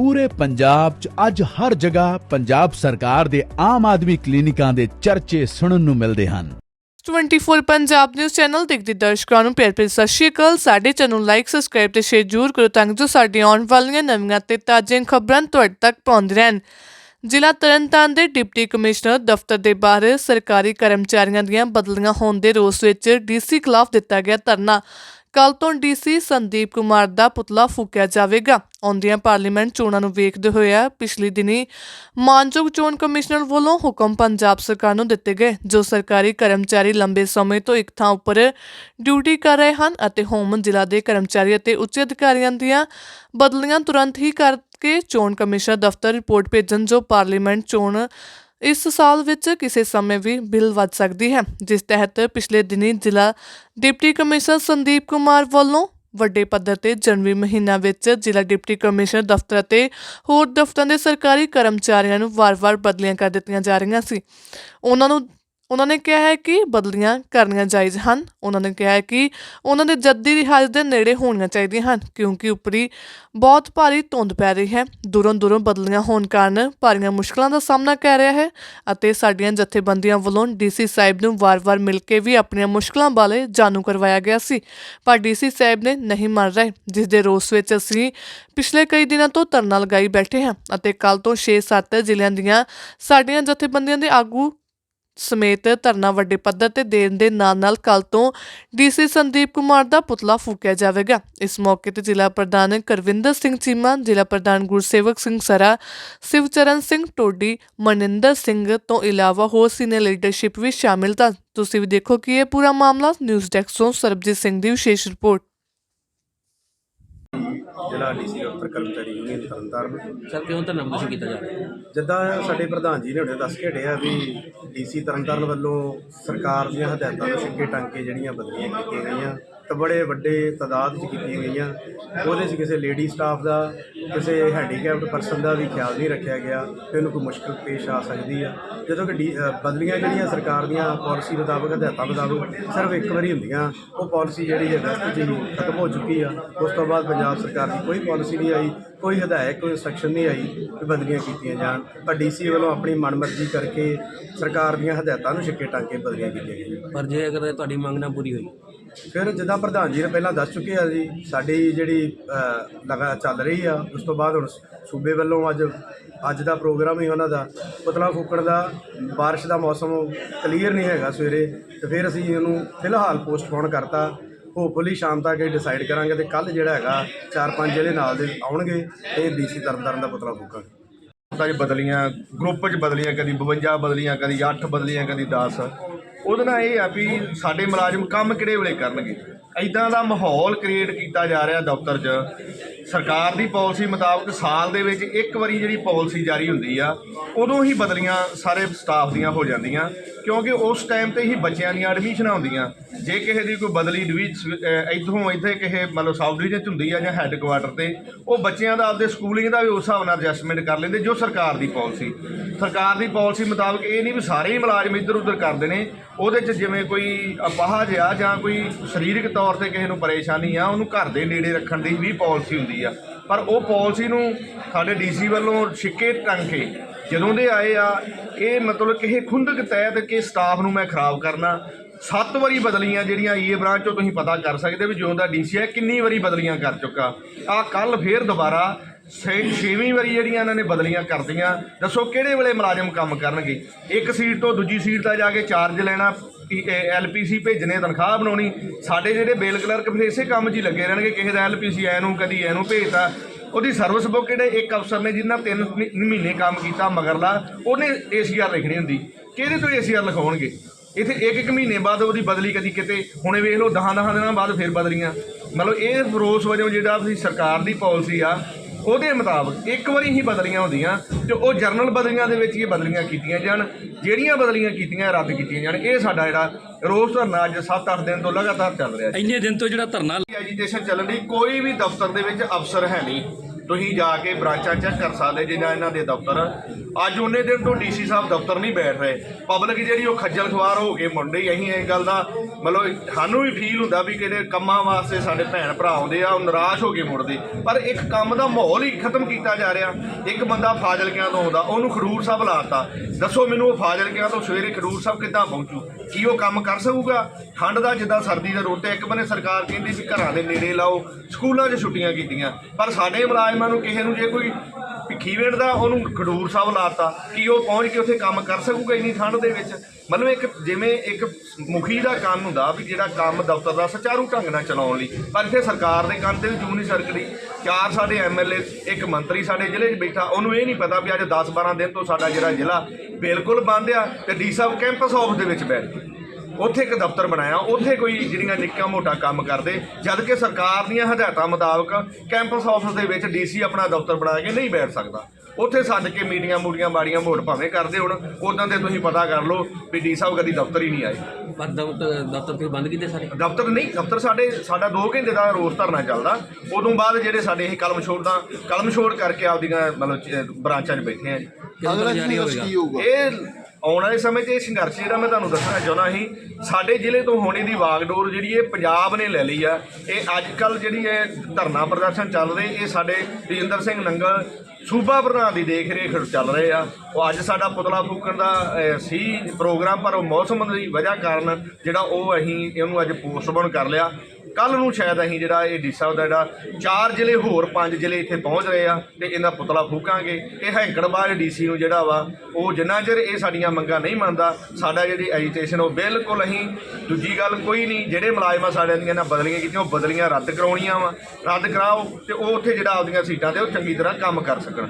ਪੂਰੇ ਪੰਜਾਬ 'ਚ ਅੱਜ ਹਰ ਜਗ੍ਹਾ ਪੰਜਾਬ ਸਰਕਾਰ ਦੇ ਆਮ ਆਦਮੀ ਕਲੀਨਿਕਾਂ ਦੇ ਚਰਚੇ ਸੁਣਨ ਨੂੰ ਮਿਲਦੇ ਹਨ। 24 ਪੰਜਾਬ ਨਿਊਜ਼ ਚੈਨਲ ਦੇਖਦੇ ਦਰਸ਼ਕਾਂ ਨੂੰ ਪਿਆਰ ਭਰੀ ਸਤਿ ਸ਼੍ਰੀ ਅਕਾਲ। ਸਾਡੇ ਚੈਨਲ ਲਾਈਕ ਸਬਸਕ੍ਰਾਈਬ ਤੇ ਸ਼ੇਅਰ ਜ਼ਰੂਰ ਕਰੋ ਤਾਂ ਜੋ ਸਾਡੀਆਂ ਆਉਣ ਵਾਲੀਆਂ ਨਵੀਆਂ ਤੇ ਤਾਜ਼ੀਆਂ ਖਬਰਾਂ ਤੁਹਾਡੇ ਤੱਕ ਪਹੁੰਚਦੀਆਂ ਰਹਿਣ। ਜ਼ਿਲ੍ਹਾ ਤਰਨਤਾਰਨ ਦੇ ਡਿਪਟੀ ਕਮਿਸ਼ਨਰ ਦਫ਼ਤਰ ਦੇ ਬਾਹਰ ਸਰਕਾਰੀ ਕਰਮਚਾਰੀਆਂ ਦੀਆਂ ਬਦਲੀਆਂ ਹੋਣ ਦੇ ਰੋਸ ਵਿੱਚ ਡੀਸੀ ਖਿਲਾਫ ਦਿੱਤਾ ਗਿਆ ਧਰਨਾ। ਕੱਲ ਤੋਂ ਡੀਸੀ ਸੰਦੀਪ ਕੁਮਾਰ ਦਾ ਪੁਤਲਾ ਫੂਕਿਆ ਜਾਵੇਗਾ। ਆਉਂਦੀਆਂ ਪਾਰਲੀਮੈਂਟ ਚੋਣਾਂ ਨੂੰ ਵੇਖਦੇ ਹੋਏ ਪਿਛਲੀ ਦਿਨੀ ਮਾਨਯੋਗ ਚੋਣ ਕਮਿਸ਼ਨਰ ਵੱਲੋਂ ਹੁਕਮ ਪੰਜਾਬ ਸਰਕਾਰ ਨੂੰ ਦਿੱਤੇ ਗਏ, ਜੋ ਸਰਕਾਰੀ ਕਰਮਚਾਰੀ ਲੰਬੇ ਸਮੇਂ ਤੋਂ ਇੱਕ ਥਾਂ ਉੱਪਰ ਡਿਊਟੀ ਕਰ ਰਹੇ ਹਨ ਅਤੇ ਹੋਮ ਜ਼ਿਲ੍ਹਾ ਦੇ ਕਰਮਚਾਰੀ ਅਤੇ ਉੱਚ ਅਧਿਕਾਰੀਆਂ ਦੀਆਂ ਬਦਲੀਆਂ ਤੁਰੰਤ ਹੀ ਕਰਕੇ ਚੋਣ ਕਮਿਸ਼ਨਰ ਦਫ਼ਤਰ ਰਿਪੋਰਟ ਭੇਜਣ, ਜੋ ਪਾਰਲੀਮੈਂਟ ਚੋਣ ਇਸ ਸਾਲ ਵਿੱਚ ਕਿਸੇ ਸਮੇਂ ਵੀ ਬਿੱਲ ਵੱਧ ਸਕਦੀ ਹੈ, ਜਿਸ ਤਹਿਤ ਪਿਛਲੇ ਦਿਨੀ ਜ਼ਿਲ੍ਹਾ ਡਿਪਟੀ ਕਮਿਸ਼ਨਰ ਸੰਦੀਪ ਕੁਮਾਰ ਵੱਲੋਂ ਵੱਡੇ ਪੱਧਰ ਤੇ ਜਨਵਰੀ ਮਹੀਨਾ ਵਿੱਚ ਜ਼ਿਲ੍ਹਾ ਡਿਪਟੀ ਕਮਿਸ਼ਨਰ ਦਫ਼ਤਰ ਅਤੇ ਹੋਰ ਦਫ਼ਤਰਾਂ ਦੇ ਸਰਕਾਰੀ ਕਰਮਚਾਰੀਆਂ ਨੂੰ ਵਾਰ-ਵਾਰ ਬਦਲੀਆਂ ਕਰ ਦਿੱਤੀਆਂ ਜਾ ਰਹੀਆਂ ਸੀ। ਉਹਨਾਂ ਨੂੰ ਉਹਨਾਂ ਨੇ ਕਿਹਾ ਹੈ ਕਿ ਬਦਲੀਆਂ ਕਰਨੀਆਂ ਜਾਇਜ਼ ਹਨ। ਉਹਨਾਂ ਨੇ ਕਿਹਾ ਹੈ ਕਿ ਉਹਨਾਂ ਦੇ ਜੱਦੀ ਰਿਹਾਇਸ਼ ਦੇ ਨੇੜੇ ਹੋਣੀਆਂ ਚਾਹੀਦੀਆਂ ਹਨ, ਕਿਉਂਕਿ ਉੱਪਰੀ ਬਹੁਤ ਭਾਰੀ ਧੁੰਦ ਪੈ ਰਹੀ ਹੈ। ਦੂਰੋਂ ਦੂਰੋਂ ਬਦਲੀਆਂ ਹੋਣ ਕਾਰਨ ਭਾਰੀਆਂ ਮੁਸ਼ਕਲਾਂ ਦਾ ਸਾਹਮਣਾ ਕਰ ਰਿਹਾ ਹੈ ਅਤੇ ਸਾਡੀਆਂ ਜਥੇਬੰਦੀਆਂ ਵੱਲੋਂ ਡੀਸੀ ਸਾਹਿਬ ਨੂੰ ਵਾਰ-ਵਾਰ ਮਿਲ ਕੇ ਵੀ ਆਪਣੀਆਂ ਮੁਸ਼ਕਲਾਂ ਬਾਰੇ ਜਾਣੂ ਕਰਵਾਇਆ ਗਿਆ ਸੀ। ਪਰ ਡੀਸੀ ਸਾਹਿਬ ਨੇ ਨਹੀਂ ਮੰਨ ਰਹੇ, ਜਿਸ ਦੇ ਰੋਸ ਵਿੱਚ ਅਸੀਂ ਪਿਛਲੇ ਕਈ ਦਿਨਾਂ ਤੋਂ ਧਰਨਾ ਲਗਾਈ ਬੈਠੇ ਹਾਂ ਅਤੇ ਕੱਲ ਤੋਂ 6-7 ਜ਼ਿਲ੍ਹਿਆਂ ਦੀਆਂ ਸਾਡੀਆਂ ਜਥੇਬੰਦੀਆਂ ਦੇ ਆਗੂ ਸਮੇਤ ਧਰਨਾ ਵੱਡੇ ਪੱਧਰ ਤੇ ਦੇਣ ਦੇ ਨਾਲ ਨਾਲ ਕੱਲ ਤੋਂ ਡੀਸੀ ਸੰਦੀਪ ਕੁਮਾਰ ਦਾ ਪੁਤਲਾ ਫੂਕਿਆ ਜਾਵੇਗਾ। ਇਸ ਮੌਕੇ ਤੇ ਜ਼ਿਲ੍ਹਾ ਪ੍ਰਧਾਨ ਕਰਵਿੰਦਰ ਸਿੰਘ ਚੀਮਾ, ਜ਼ਿਲ੍ਹਾ ਪ੍ਰਧਾਨ ਗੁਰਸੇਵਕ ਸਿੰਘ ਸਰਾ, ਸਿਵਚਰਨ ਸਿੰਘ ਟੋਡੀ, ਮਨਿੰਦਰ ਸਿੰਘ ਤੋਂ ਇਲਾਵਾ ਹੋਰ ਸੀਨੀਅਰ ਲੀਡਰਸ਼ਿਪ ਵੀ ਸ਼ਾਮਿਲ ਤਾਂ ਤੁਸੀਂ ਵੀ ਦੇਖੋ ਕਿ ਇਹ ਪੂਰਾ ਮਾਮਲਾ। ਨਿਊਜ਼ ਡੈਸਕ ਤੋਂ ਸਰਬਜੀਤ ਸਿੰਘ ਦੀ ਵਿਸ਼ੇਸ਼ ਰਿਪੋਰਟ। ਜ਼ਿਲ੍ਹਾ ਡੀਸੀ ਦਫ਼ਤਰ ਕਰਮਚਾਰੀ ਯੂਨੀਅਨ ਤਰਨਤਾਰਨ ਸਰ ਕਿਉਂ ਤਾਂ ਨੰਬਰ ਕੀਤਾ ਜਾ ਰਿਹਾ? ਜਿੱਦਾਂ ਸਾਡੇ ਪ੍ਰਧਾਨ ਜੀ ਨੇ ਹੁਣੇ ਦੱਸ ਕੇ ਹਟਿਆ ਵੀ ਡੀਸੀ ਤਰਨਤਾਰਨ ਵੱਲੋਂ ਸਰਕਾਰ ਦੀਆਂ ਹਦਾਇਤਾਂ ਨੂੰ ਸਿੱਕੇ ਟੰਗ ਕੇ ਜਿਹੜੀਆਂ ਬਦਲੀਆਂ ਕੀਤੀਆਂ ਗਈਆਂ ਤੇ ਬੜੇ ਵੱਡੇ ਤਾਦਾਦ 'ਚ ਕੀਤੀਆਂ ਗਈਆਂ। ਉਹਦੇ 'ਚ ਕਿਸੇ ਲੇਡੀ ਸਟਾਫ ਦਾ, ਕਿਸੇ ਹੈਂਡੀਕੈਪਡ ਪਰਸਨ ਦਾ ਵੀ ਖਿਆਲ ਨਹੀਂ ਰੱਖਿਆ ਗਿਆ ਕਿ ਉਹਨੂੰ ਕੋਈ ਮੁਸ਼ਕਲ ਪੇਸ਼ ਆ ਸਕਦੀ ਆ। ਜਦੋਂ ਕਿ ਡੀ- ਬਦਲੀਆਂ ਜਿਹੜੀਆਂ ਸਰਕਾਰ ਦੀਆਂ ਪਾਲਿਸੀ ਮੁਤਾਬਕ, ਹਦਾਇਤਾਂ ਮੁਤਾਬਕ ਸਿਰਫ ਇੱਕ ਵਾਰੀ ਹੁੰਦੀਆਂ, ਉਹ ਪਾਲਿਸੀ ਜਿਹੜੀ ਹੈ ਅਗਸਤ 'ਚ ਹੀ ਖਤਮ ਹੋ ਚੁੱਕੀ ਆ। ਉਸ ਤੋਂ ਬਾਅਦ ਪੰਜਾਬ ਸਰਕਾਰ ਦੀ ਕੋਈ ਪਾਲਿਸੀ ਨਹੀਂ ਆਈ, ਕੋਈ ਹਦਾਇਤ, ਕੋਈ ਇੰਸਟਰਕਸ਼ਨ ਨਹੀਂ ਆਈ ਕਿ ਬਦਲੀਆਂ ਕੀਤੀਆਂ ਜਾਣ। ਪਰ ਡੀਸੀ ਵੱਲੋਂ ਆਪਣੀ ਮਨਮਰਜ਼ੀ ਕਰਕੇ ਸਰਕਾਰ ਦੀਆਂ ਹਦਾਇਤਾਂ ਨੂੰ ਛਿੱਕੇ ਟੰਗ ਕੇ ਬਦਲੀਆਂ ਕੀਤੀਆਂ ਗਈਆਂ। ਪਰ ਜੇ ਅਗਰ ਤੁਹਾਡੀ ਮੰਗ ਨਾ ਪੂਰੀ ਹੋਈ ਫਿਰ ਜਿੱਦਾਂ ਪ੍ਰਧਾਨ ਜੀ ਨੇ ਪਹਿਲਾਂ ਦੱਸ ਚੁੱਕੇ ਆ ਜੀ ਸਾਡੀ ਜਿਹੜੀ ਅ, ਲਗਾ ਚੱਲ ਰਹੀ ਆ ਉਸ ਤੋਂ ਬਾਅਦ ਹੁਣ ਸੂਬੇ ਵੱਲੋਂ ਅੱਜ ਅੱਜ ਦਾ ਪ੍ਰੋਗਰਾਮ ਹੀ ਉਹਨਾਂ ਦਾ ਪੁਤਲਾ ਫੂਕਣ ਦਾ ਬਾਰਿਸ਼ ਦਾ ਮੌਸਮ ਕਲੀਅਰ ਨਹੀਂ ਹੈਗਾ ਸਵੇਰੇ ਤੇ ਫਿਰ ਅਸੀਂ ਇਹਨੂੰ ਫਿਲਹਾਲ ਪੋਸਟਪੋਨ ਕਰਤਾ। ਹੋਪਫੁਲੀ ਸ਼ਾਮ ਤੱਕ ਇਹ ਡਿਸਾਈਡ ਕਰਾਂਗੇ ਤੇ ਕੱਲ ਜਿਹੜਾ ਹੈਗਾ ਚਾਰ ਪੰਜ ਜਿਹੜੇ ਨਾਲ ਦੇ ਆਉਣਗੇ ਤੇ ਡੀਸੀ ਤਰਨਤਾਰਨ ਦਾ ਪੁਤਲਾ ਫੂਕਾਂਗੇ ਤਾਂ ਬਦਲੀਆਂ ਗਰੁੱਪ 'ਚ ਬਦਲੀਆਂ ਕਦੀ 52 ਬਦਲੀਆਂ ਕਦੀ 8 ਬਦਲੀਆਂ ਕਦੀ 10 ਉਹਦੇ ਨਾਲ ਇਹ ਆ ਵੀ ਸਾਡੇ ਮੁਲਾਜ਼ਮ ਕੰਮ ਕਿਹੜੇ ਵੇਲੇ ਕਰਨਗੇ? ਐਦਾਂ ਦਾ ਮਾਹੌਲ ਕ੍ਰੀਏਟ ਕੀਤਾ ਜਾ ਰਿਹਾ ਦਫ਼ਤਰ 'ਚ। ਸਰਕਾਰ ਦੀ ਪਾਲਿਸੀ ਮੁਤਾਬਕ ਸਾਲ ਦੇ ਵਿੱਚ ਇੱਕ ਵਾਰੀ ਜਿਹੜੀ ਪਾਲਿਸੀ ਜਾਰੀ ਹੁੰਦੀ ਆ, ਉਦੋਂ ਹੀ ਬਦਲੀਆਂ ਸਾਰੇ ਸਟਾਫ ਦੀਆਂ ਹੋ ਜਾਂਦੀਆਂ, ਕਿਉਂਕਿ ਉਸ ਟਾਈਮ ਤੇ ਹੀ ਬੱਚਿਆਂ ਦੀਆਂ ਐਡਮਿਸ਼ਨਾਂ ਹੁੰਦੀਆਂ। ਜੇ ਕਿਸੇ ਦੀ ਕੋਈ ਬਦਲੀ ਡਿਵੀਜ਼ ਇਧਰੋਂ ਇੱਥੇ ਕਿਸੇ ਮਤਲਬ ਸਬ ਡਿਵੀਜ਼ਨ 'ਚ ਹੁੰਦੀ ਆ ਜਾਂ ਹੈੱਡਕੁਆਟਰ ਤੇ, ਉਹ ਬੱਚਿਆਂ ਦਾ ਆਪਦੇ ਸਕੂਲਿੰਗ ਦਾ ਵੀ ਉਸ ਹਿਸਾਬ ਨਾਲ ਐਡਜਸਟਮੈਂਟ ਕਰ ਲੈਂਦੇ ਜੋ ਸਰਕਾਰ ਦੀ ਪਾਲਿਸੀ। ਸਰਕਾਰ ਦੀ ਪਾਲਿਸੀ ਮੁਤਾਬਕ ਇਹ ਨਹੀਂ ਵੀ ਸਾਰੇ ਹੀ ਮੁਲਾਜ਼ਮ ਇੱਧਰ ਉੱਧਰ ਕਰਦੇ ਨੇ, ਉਹਦੇ 'ਚ ਜਿਵੇਂ ਕੋਈ ਅਪਾਹਜ ਆ ਜਾਂ ਕੋਈ ਸਰੀਰਕ ਤੌਰ ਤੇ ਕਿਸੇ ਨੂੰ ਪਰੇਸ਼ਾਨੀ ਆ, ਉਹਨੂੰ ਘਰ ਦੇ ਨੇੜੇ ਰੱਖਣ ਦੀ ਵੀ ਪਾਲਿਸੀ ਹੁੰਦੀ ਆ। ਪਰ ਉਹ ਪਾਲਿਸੀ ਨੂੰ ਸਾਡੇ ਡੀਸੀ ਵੱਲੋਂ ਛਿੱਕੇ ਟੰਗ ਕੇ ਜਦੋਂ ਦੇ ਆਏ ਆ, ਇਹ ਮਤਲਬ ਕਿਸੇ ਖੁੰਦਕ ਤਹਿਤ ਕਿ ਸਟਾਫ ਨੂੰ ਮੈਂ ਖਰਾਬ ਕਰਨਾ। ਸੱਤ ਵਾਰੀ ਬਦਲੀਆਂ ਜਿਹੜੀਆਂ ਈਏ ਬ੍ਰਾਂਚ ਚੋਂ ਤੁਸੀਂ ਪਤਾ ਕਰ ਸਕਦੇ ਵੀ ਜਿਉਂ ਦਾ ਡੀਸੀ ਹੈ ਕਿੰਨੀ ਵਾਰੀ ਬਦਲੀਆਂ ਕਰ ਚੁੱਕਾ। ਆ ਕੱਲ ਫੇਰ ਦੁਬਾਰਾ ਛੇਵੀਂ ਵਾਰੀ ਜਿਹੜੀਆਂ ਇਹਨਾਂ ਨੇ ਬਦਲੀਆਂ ਕਰਦੀਆਂ। ਦੱਸੋ ਕਿਹੜੇ ਵੇਲੇ ਮੁਲਾਜ਼ਮ ਕੰਮ ਕਰਨਗੇ? ਇੱਕ ਸੀਟ ਤੋਂ ਦੂਜੀ ਸੀਟ ਦਾ ਜਾ ਕੇ ਚਾਰਜ ਲੈਣਾ ਐਲਪੀਸੀ ਭੇਜਣੇ, ਤਨਖਾਹ ਬਣਾਉਣੀ। ਸਾਡੇ ਜਿਹੜੇ ਬੇਲ ਕਲਰਕ ਫਿਰ ਇਸੇ ਕੰਮ 'ਚ ਹੀ ਲੱਗੇ ਰਹਿਣਗੇ। ਕਿਸੇ ਦਾ ਐਲਪੀਸੀ ਨੂੰ, ਕਦੀ ਐਨੂੰ ਭੇਜਤਾ। ਉਹਦੀ ਸਰਵਿਸ ਬੁੱਕ ਜਿਹੜੇ ਇੱਕ ਅਫਸਰ ਨੇ ਜਿੰਨਾ ਤਿੰਨ ਮਹੀਨੇ ਕੰਮ ਕੀਤਾ ਮਗਰਲਾ, ਉਹਨੇ ਏਸੀਆਰ ਲਿਖਣੀ ਹੁੰਦੀ। ਕਿਹਦੇ ਤੋਂ ਏਸੀਆਰ ਲਿਖਾਉਣਗੇ? ਇੱਥੇ ਇੱਕ ਇੱਕ ਮਹੀਨੇ ਬਾਅਦ ਉਹਦੀ ਬਦਲੀ ਕਦੀ ਕਿਤੇ, ਹੁਣੇ ਵੇਖ ਲਓ ਦਹਾਂ ਦਹਾਂ ਦਿਨਾਂ ਬਾਅਦ ਫਿਰ ਬਦਲੀਆਂ। ਮਤਲਬ ਇਹ ਫਰੋਸ ਵਜੋਂ ਜਿਹੜਾ ਵੀ ਸਰਕਾਰ ਦੀ ਪਾਲਿਸੀ ਆ ਉਹਦੇ ਮੁਤਾਬਕ ਇੱਕ ਵਾਰੀ ਹੀ ਬਦਲੀਆਂ ਹੁੰਦੀਆਂ ਤੇ ਉਹ ਜਰਨਲ ਬਦਲੀਆਂ ਦੇ ਵਿੱਚ ਹੀ ਬਦਲੀਆਂ ਕੀਤੀਆਂ ਜਾਣ ਜਿਹੜੀਆਂ ਬਦਲੀਆਂ ਕੀਤੀਆਂ ਰੱਦ ਕੀਤੀਆਂ ਜਾਣ। ਇਹ ਸਾਡਾ ਜਿਹੜਾ ਰੋਸ ਧਰਨਾ ਅੱਜ 7-8 ਦਿਨ ਤੋਂ ਲਗਾਤਾਰ ਚੱਲ ਰਿਹਾ ਇੰਨੇ ਦਿਨ ਤੋਂ ਜਿਹੜਾ ਧਰਨਾ ਐਜੀਟੇਸ਼ਨ ਚੱਲਣ ਦੀ ਕੋਈ ਵੀ ਦਫ਼ਤਰ ਦੇ ਵਿੱਚ ਅਫਸਰ ਹੈ ਨਹੀਂ। ਤੁਸੀਂ ਜਾ ਕੇ ਬ੍ਰਾਂਚਾਂ ਚੈੱਕ ਕਰ ਸਕਦੇ ਜੇ ਜਾਂ ਇਹਨਾਂ ਦੇ ਦਫ਼ਤਰ। ਅੱਜ ਉਹਨੇ ਦਿਨ ਤੋਂ ਡੀਸੀ ਸਾਹਿਬ ਦਫ਼ਤਰ ਨਹੀਂ ਬੈਠ ਰਹੇ। ਪਬਲਿਕ ਜਿਹੜੀ ਉਹ ਖੱਜਲ ਖਵਾਰ ਹੋ ਕੇ ਮੁੰਡੇ ਹੀ ਅਸੀਂ ਇਹ ਗੱਲ ਦਾ ਮਤਲਬ ਸਾਨੂੰ ਵੀ ਫੀਲ ਹੁੰਦਾ ਵੀ ਕਿਹੜੇ ਕੰਮਾਂ ਵਾਸਤੇ ਸਾਡੇ ਭੈਣ ਭਰਾ ਆਉਂਦੇ ਆ, ਉਹ ਨਿਰਾਸ਼ ਹੋ ਕੇ ਮੁੜਦੇ। ਪਰ ਇੱਕ ਕੰਮ ਦਾ ਮਾਹੌਲ ਹੀ ਖਤਮ ਕੀਤਾ ਜਾ ਰਿਹਾ। ਇੱਕ ਬੰਦਾ ਫਾਜ਼ਿਲਕਿਆਂ ਤੋਂ ਆਉਂਦਾ, ਉਹਨੂੰ ਖਡੂਰ ਸਾਹਿਬ ਲਾਤਾ ਦੱਸੋ ਮੈਨੂੰ ਉਹ ਫਾਜ਼ਿਲਕਿਆਂ ਤੋਂ ਸਵੇਰੇ ਖਡੂਰ ਸਾਹਿਬ ਕਿੱਦਾਂ ਪਹੁੰਚੂ? ਕੀ ਉਹ ਕੰਮ ਕਰ ਸਕੂਗਾ? ਠੰਡ ਦਾ ਜਿੱਦਾਂ ਸਰਦੀ ਦਾ ਰੋਤੇ, ਇੱਕ ਬੰਨੇ ਸਰਕਾਰ ਕਹਿੰਦੀ ਸੀ ਘਰਾਂ ਦੇ ਨੇੜੇ ਲਾਓ, ਸਕੂਲਾਂ 'ਚ ਛੁੱਟੀਆਂ ਕੀਤੀਆਂ। ਪਰ ਸਾਡੇ ਮੁਲਾਜ਼ਮ ਨੂੰ ਕਿਸੇ ਨੂੰ ਜੇ ਕੋਈ ਭਿੱਖੀ ਵੇੜਦਾ, ਉਹਨੂੰ ਖਡੂਰ ਸਾਹਿਬ ਲਾਤਾ, ਕਿ ਉਹ ਪਹੁੰਚ ਕੇ ਉੱਥੇ ਕੰਮ ਕਰ ਸਕੂਗਾ ਇੰਨੀ ਠੰਡ ਦੇ ਵਿੱਚ? ਮਤਲਬ ਇੱਕ ਜਿਵੇਂ ਇੱਕ ਮੁਖੀ ਦਾ ਕੰਮ ਹੁੰਦਾ ਵੀ ਜਿਹੜਾ ਕੰਮ ਦਫ਼ਤਰ ਦਾ ਸੁਚਾਰੂ ਢੰਗ ਨਾਲ ਚਲਾਉਣ ਲਈ, ਪਰ ਇੱਥੇ ਸਰਕਾਰ ਦੇ ਕੰਨ ਤੇ ਵੀ ਜੂੰ ਨਹੀਂ ਸਰਕਦੀ। ਚਾਰ ਸਾਡੇ ਐਮਐਲਏ ਇੱਕ ਮੰਤਰੀ ਸਾਡੇ ਜ਼ਿਲ੍ਹੇ 'ਚ ਬੈਠਾ, ਉਹਨੂੰ ਇਹ ਨਹੀਂ ਪਤਾ ਵੀ ਅੱਜ 10 12 ਦਿਨ ਤੋਂ ਸਾਡਾ ਜਿਹੜਾ ਜ਼ਿਲ੍ਹਾ ਬਿਲਕੁਲ ਬੰਦ ਆ ਤੇ ਡੀ ਸਾਹਿਬ ਕੈਂਪਸ ਆਫਿਸ ਦੇ ਵਿੱਚ ਬੈਠ ਉੱਥੇ ਇੱਕ ਦਫ਼ਤਰ ਬਣਾਇਆ ਉੱਥੇ ਕੋਈ ਜਿਹੜੀਆਂ ਨਿੱਕਾ ਮੋਟਾ ਕੰਮ ਕਰਦੇ ਜਦ ਕਿ ਸਰਕਾਰ ਦੀਆਂ ਹਦਾਇਤਾਂ ਮੁਤਾਬਕ ਕੈਂਪਸ ਆਫਿਸ ਦੇ ਵਿੱਚ ਡੀਸੀ ਆਪਣਾ ਦਫ਼ਤਰ ਬਣਾ ਕੇ ਨਹੀਂ ਬੈਠ ਸਕਦਾ। ਉੱਥੇ ਸੱਦ ਕੇ ਮੀਟਿੰਗਾਂ ਮੂੜੀਆਂ ਬਾੜੀਆਂ ਮੋੜ ਭਾਵੇਂ ਕਰਦੇ ਹੁਣ ਉਦੋਂ ਦੇ ਤੁਸੀਂ ਪਤਾ ਕਰ ਲਓ ਵੀ ਡੀ ਸਾਹਿਬ ਕਦੀ ਦਫ਼ਤਰ ਹੀ ਨਹੀਂ ਆਏ। ਪਰ ਦਫ਼ਤਰ ਦਫ਼ਤਰ ਤੁਸੀਂ ਬੰਦ ਕੀਤੇ ਸਾਰੇ? ਦਫ਼ਤਰ ਨਹੀਂ ਦਫ਼ਤਰ ਸਾਡੇ ਸਾਡਾ 2 ਘੰਟੇ ਦਾ ਰੋਜ਼ ਧਰਨਾ ਚੱਲਦਾ। ਉਦੋਂ ਬਾਅਦ ਜਿਹੜੇ ਸਾਡੇ ਇਹ ਕਲਮ ਛੋੜ ਦਾ ਕਲਮ ਛੋੜ ਕਰਕੇ ਆਪਦੀਆਂ ਮਤਲਬ ਬ੍ਰਾਂਚਾਂ 'ਚ ਬੈਠੇ ਆ ਜੀ। ਜਾਰੀ ਹੋਵੇਗਾ ਇਹ ਆਉਣ ਵਾਲੇ ਸਮੇਂ 'ਚ ਇਹ ਸੰਘਰਸ਼ ਜਿਹੜਾ ਮੈਂ ਤੁਹਾਨੂੰ ਦੱਸਣਾ ਚਾਹੁੰਦਾ ਸੀ, ਸਾਡੇ ਜ਼ਿਲ੍ਹੇ ਤੋਂ ਹੋਣੇ ਦੀ ਵਾਗਡੋਰ ਜਿਹੜੀ ਇਹ ਪੰਜਾਬ ਨੇ ਲੈ ਲਈ ਆ। ਇਹ ਅੱਜ ਕੱਲ ਜਿਹੜੀ ਇਹ ਧਰਨਾ ਪ੍ਰਦਰਸ਼ਨ ਚੱਲ ਰਹੇ, ਇਹ ਸਾਡੇ ਰਜਿੰਦਰ ਸਿੰਘ ਨੰਗਲ, ਸੂਬਾ ਪ੍ਰਧਾਨ ਦੀ ਦੇਖ ਰੇਖ ਚੱਲ ਰਹੇ ਆ। ਉਹ ਅੱਜ ਸਾਡਾ ਪੁਤਲਾ ਫੂਕਣ ਦਾ ਸੀ ਪ੍ਰੋਗਰਾਮ, ਪਰ ਉਹ ਮੌਸਮ ਦੀ ਵਜ੍ਹਾ ਕਾਰਨ ਜਿਹੜਾ ਉਹ ਅਸੀਂ ਇਹਨੂੰ ਅੱਜ ਪੋਸਟਪੋਨ ਕਰ ਲਿਆ। ਕੱਲ ਨੂੰ ਸ਼ਾਇਦ ਅਸੀਂ ਜਿਹੜਾ ਇਹ ਡੀ ਸਾਹਿਬ ਦਾ ਜਿਹੜਾ ਚਾਰ ਜ਼ਿਲ੍ਹੇ ਹੋਰ ਪੰਜ ਜ਼ਿਲ੍ਹੇ ਇੱਥੇ ਪਹੁੰਚ ਰਹੇ ਆ ਤੇ ਇਹਨਾਂ ਪੁਤਲਾ ਫੂਕਾਂਗੇ। ਇਹ ਹੈਂਕੜਬਾਜ਼ ਡੀਸੀ ਨੂੰ ਜਿਹੜਾ ਵਾ, ਉਹ ਜਿੰਨਾ ਚਿਰ ਇਹ ਸਾਡੀਆਂ ਮੰਗਾਂ ਨਹੀਂ ਮੰਨਦਾ, ਸਾਡਾ ਜਿਹੜੀ ਐਜੀਟੇਸ਼ਨ ਉਹ ਬਿਲਕੁਲ ਅਸੀਂ ਦੂਜੀ ਗੱਲ ਕੋਈ ਨਹੀਂ, ਜਿਹੜੇ ਮੁਲਾਜ਼ਮਾਂ ਸਾਡਿਆਂ ਦੀਆਂ ਨਾ ਬਦਲੀਆਂ ਕੀਤੀਆਂ, ਉਹ ਬਦਲੀਆਂ ਰੱਦ ਕਰਾਉਣੀਆਂ ਵਾ। ਰੱਦ ਕਰਾਓ ਤੇ ਉਹ ਉੱਥੇ ਜਿਹੜਾ ਆਪਦੀਆਂ ਸੀਟਾਂ ਤੇ ਉਹ ਚੰਗੀ ਤਰ੍ਹਾਂ ਕੰਮ ਕਰ ਸਕਣ।